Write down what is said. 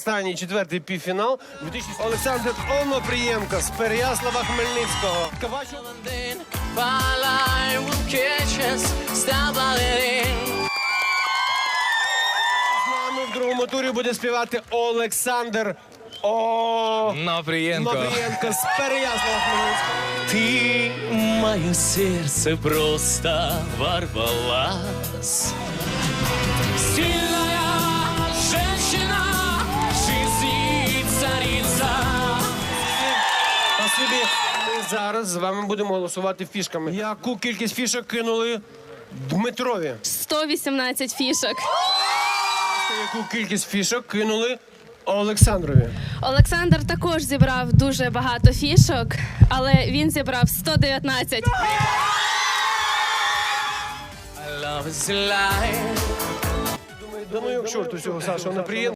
Останній четвертий півфінал 2000 Олександр Онопрієнко з Переяслава Хмельницького. З нами в другому турі буде співати Олександр О... Напрієнко. Онопрієнко з Переяслава Хмельницького. Ты мое сердце просто ворвалась. Ми зараз з вами будемо голосувати фішками. Яку кількість фішок кинули Дмитрові? 118 фішок. Яку кількість фішок кинули Олександрові? Олександр також зібрав дуже багато фішок, але він зібрав 119. Love is life. Да ну як чорту цього Саша, Онопрієнко.